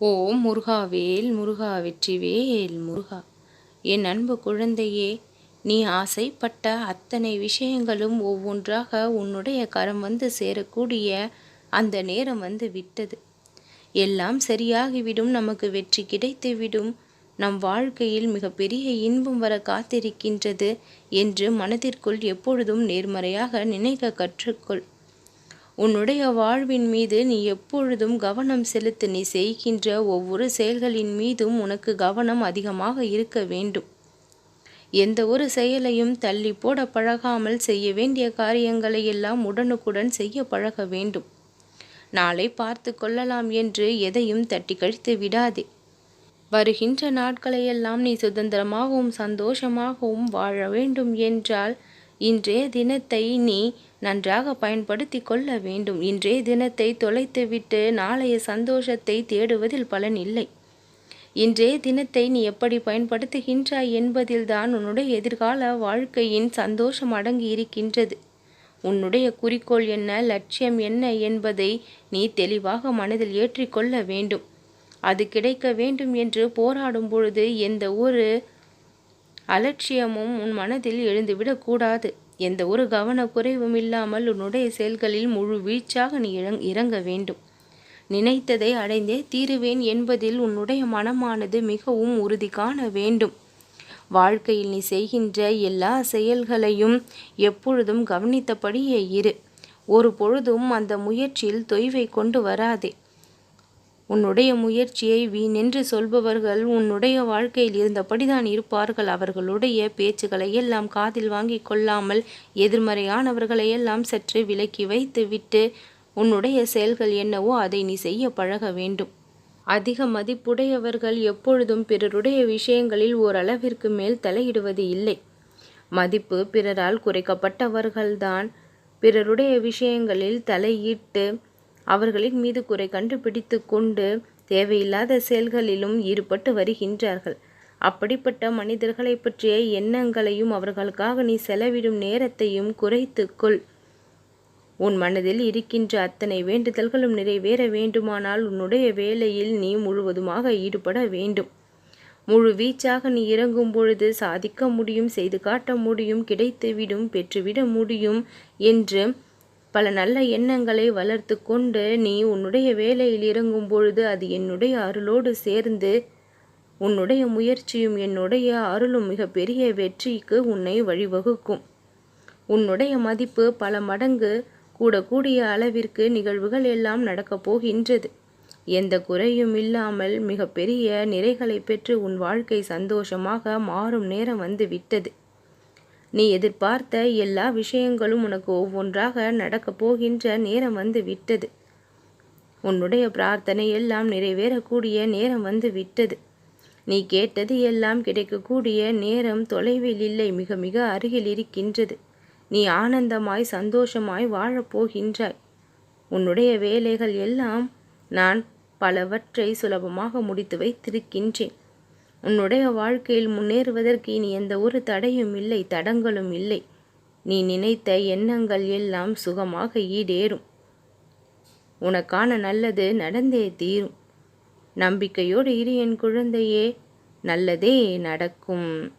ஓம் முருகாவேல் முருகா வெற்றிவேல் முருகா. என் அன்பு குழந்தையே நீ ஆசைப்பட்ட அத்தனை விஷயங்களும் ஒவ்வொன்றாக உன்னுடைய கரம் வந்து சேரக்கூடிய அந்த நேரம் வந்து விட்டது. எல்லாம் சரியாகிவிடும் நமக்கு வெற்றி கிடைத்துவிடும். நம் வாழ்க்கையில் மிகப்பெரிய இன்பம் வர காத்திருக்கின்றது என்று மனதிற்குள் எப்பொழுதும் நேர்மறையாக நினைக்க கற்றுக்கொள். உன்னுடைய வாழ்வின் மீது நீ எப்பொழுதும் கவனம் செலுத்த நீ செய்கின்ற ஒவ்வொரு செயல்களின் மீதும் உனக்கு கவனம் அதிகமாக இருக்க வேண்டும். எந்த ஒரு செயலையும் தள்ளி போட பழகாமல் செய்ய வேண்டிய காரியங்களை எல்லாம் உடனுக்குடன் செய்ய பழக வேண்டும். நாளை பார்த்து கொள்ளலாம் என்று எதையும் தட்டி கழித்து விடாதே. வருகின்ற நாட்களையெல்லாம் நீ சுதந்திரமாகவும் சந்தோஷமாகவும் வாழ வேண்டும் என்றால் இன்றைய தினத்தை நீ நன்றாக பயன்படுத்தி கொள்ள வேண்டும். இன்றைய தினத்தை தொலைத்துவிட்டு நாளைய சந்தோஷத்தை தேடுவதில் பலன் இல்லை. இன்றைய தினத்தை நீ எப்படி பயன்படுத்துகின்றாய் என்பதில்தான் உன்னுடைய எதிர்கால வாழ்க்கையின் சந்தோஷம் அடங்கி இருக்கின்றது. உன்னுடைய குறிக்கோள் என்ன லட்சியம் என்ன என்பதை நீ தெளிவாக மனதில் ஏற்றிக்கொள்ள வேண்டும். அது கிடைக்க வேண்டும் என்று போராடும் பொழுது எந்த ஒரு அலட்சியமும் உன் மனதில் எழுந்துவிடக்கூடாது எந்த ஒரு கவனக்குறைவும் இல்லாமல் உன்னுடைய செயல்களில் முழு வீழ்ச்சியாக நீ இறங்க வேண்டும். நினைத்ததை அடைந்தே தீருவேன் என்பதில் உன்னுடைய மனமானது மிகவும் உறுதி காண வேண்டும். வாழ்க்கையில் நீ செய்கின்ற எல்லா செயல்களையும் எப்பொழுதும் கவனித்தபடியே இரு. ஒரு பொழுதும் அந்த முயற்சியில் தொய்வை கொண்டு வராதே. உன்னுடைய முயற்சியை வீணென்று சொல்பவர்கள் உன்னுடைய வாழ்க்கையில் இருந்தபடிதான் இருப்பார்கள். அவர்களுடைய பேச்சுக்களை எல்லாம் காதில் வாங்கி கொள்ளாமல் எதிர்மறையானவர்களை எல்லாம் சற்று விலக்கி வைத்து விட்டு உன்னுடைய செயல்கள் என்னவோ அதை நீ செய்ய பழக வேண்டும். அதிக மதிப்புடையவர்கள் எப்பொழுதும் பிறருடைய விஷயங்களில் ஓரளவிற்கு மேல் தலையிடுவது இல்லை. மதிப்பு பிறரால் குறைக்கப்பட்டவர்கள்தான் பிறருடைய விஷயங்களில் தலையிட்டு அவர்களின் மீது குறை கண்டுபிடித்து கொண்டு தேவையில்லாத செயல்களிலும் ஈடுபட்டு வருகின்றார்கள். அப்படிப்பட்ட மனிதர்களை பற்றிய எண்ணங்களையும் அவர்களுக்காக நீ செலவிடும் நேரத்தையும் குறைத்துக்கொள் உன் மனதில் இருக்கின்ற அத்தனை வேண்டுதல்களும் நிறைவேற வேண்டுமானால் உன்னுடைய வேலையில் நீ முழுவதுமாக ஈடுபட வேண்டும். முழு வீச்சாக நீ இறங்கும் பொழுது சாதிக்க முடியும் செய்து காட்ட முடியும் கிடைத்துவிடும் பெற்றுவிட முடியும் என்று பல நல்ல எண்ணங்களை வளர்த்து கொண்டு நீ உன்னுடைய வேலையில் இறங்கும் பொழுது அது என்னுடைய அருளோடு சேர்ந்து உன்னுடைய முயற்சியும் என்னுடைய அருளும் மிக பெரிய வெற்றிக்கு உன்னை வழிவகுக்கும். உன்னுடைய மதிப்பு பல மடங்கு கூடக்கூடிய அளவிற்கு நிகழ்வுகள் எல்லாம் நடக்கப் போகின்றது. எந்த குறையும் இல்லாமல் மிகப்பெரிய நிறைகளை பெற்று உன் வாழ்க்கை சந்தோஷமாக மாறும் நேரம் வந்து விட்டது. நீ எதிர்பார்த்த எல்லா விஷயங்களும் உனக்கு ஒவ்வொன்றாக நடக்கப் போகின்ற நேரம் வந்து விட்டது. உன்னுடைய பிரார்த்தனை எல்லாம் நிறைவேறக்கூடிய நேரம் வந்து விட்டது. நீ கேட்டது எல்லாம் கிடைக்கக்கூடிய நேரம் தொலைவில் இல்லை மிக மிக அருகில் இருக்கின்றது. நீ ஆனந்தமாய் சந்தோஷமாய் வாழப்போகின்றாய் உன்னுடைய வேலைகள் எல்லாம் நான் பலவற்றை சுலபமாக முடித்து வைத்திருக்கின்றேன். உன்னுடைய வாழ்க்கையில் முன்னேறுவதற்கு இனி எந்த ஒரு தடையும் இல்லை தடங்களும் இல்லை. நீ நினைத்த எண்ணங்கள் எல்லாம் சுகமாக ஈடேறும். உனக்கான நல்லது நடந்தே தீரும். நம்பிக்கையோடு இரு என் குழந்தையே நல்லதே நடக்கும்.